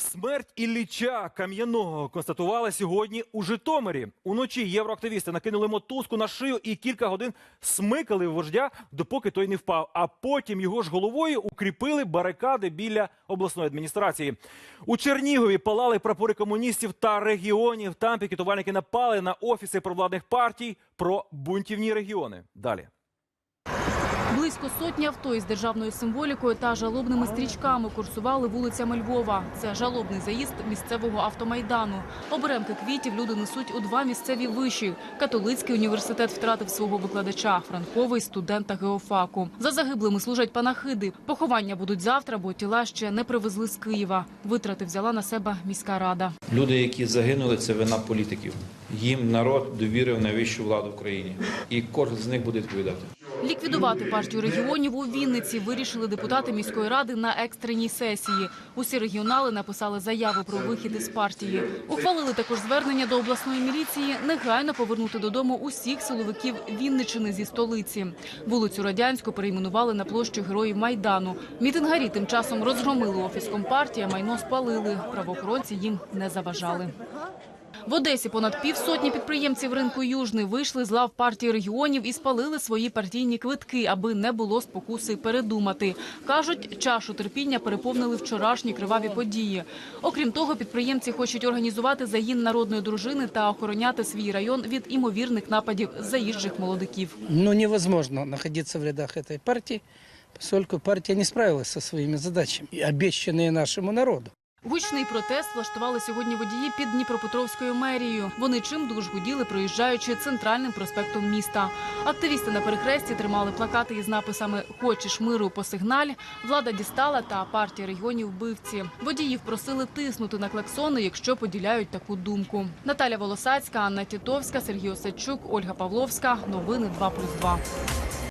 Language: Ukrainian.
Смерть Ілліча Кам'яного констатували сьогодні у Житомирі. Уночі євроактивісти накинули мотузку на шию і кілька годин смикали вождя, допоки той не впав. А потім його ж головою укріпили барикади біля обласної адміністрації. У Чернігові палали прапори комуністів та регіонів. Там пікетувальники напали на офіси провладних партій про бунтівні регіони. Далі. Близько сотні авто із державною символікою та жалобними стрічками курсували вулицями Львова. Це жалобний заїзд місцевого автомайдану. Оберемки квітів люди несуть у два місцеві виші. Католицький університет втратив свого викладача, франковий студента геофаку. За загиблими служать панахиди. Поховання будуть завтра, бо тіла ще не привезли з Києва. Витрати взяла на себе міська рада. Люди, які загинули, це вина політиків. Їм народ довірив найвищу владу в країні, і кожен з них буде відповідати. Ліквідувати партію регіонів у Вінниці вирішили депутати міської ради на екстреній сесії. Усі регіонали написали заяви про вихід із партії. Ухвалили також звернення до обласної міліції негайно повернути додому усіх силовиків Вінничини зі столиці. Вулицю Радянську перейменували на площу Героїв Майдану. Мітингарі тим часом розгромили офіс компартії, майно спалили. Правоохоронці їм не заважали. В Одесі понад півсотні підприємців ринку Южний вийшли з лав партії регіонів і спалили свої партійні квитки, аби не було спокуси передумати. Кажуть, чашу терпіння переповнили вчорашні криваві події. Окрім того, підприємці хочуть організувати загін народної дружини та охороняти свій район від імовірних нападів заїжджих молодиків. Ну, невозможно находиться в рядах этой партии, поскольку партия не справилась со своими задачами, обещанные нашему народу. Гучний протест влаштували сьогодні водії під Дніпропетровською мерією. Вони чимдуж гуділи, проїжджаючи центральним проспектом міста. Активісти на перехресті тримали плакати із написами Хочеш миру по сигналь, влада дістала та партія регіонів вбивці. Водіїв просили тиснути на клаксони, якщо поділяють таку думку. Наталя Волосацька, Анна Тітовська, Сергій Осадчук, Ольга Павловська. Новини 2+,2.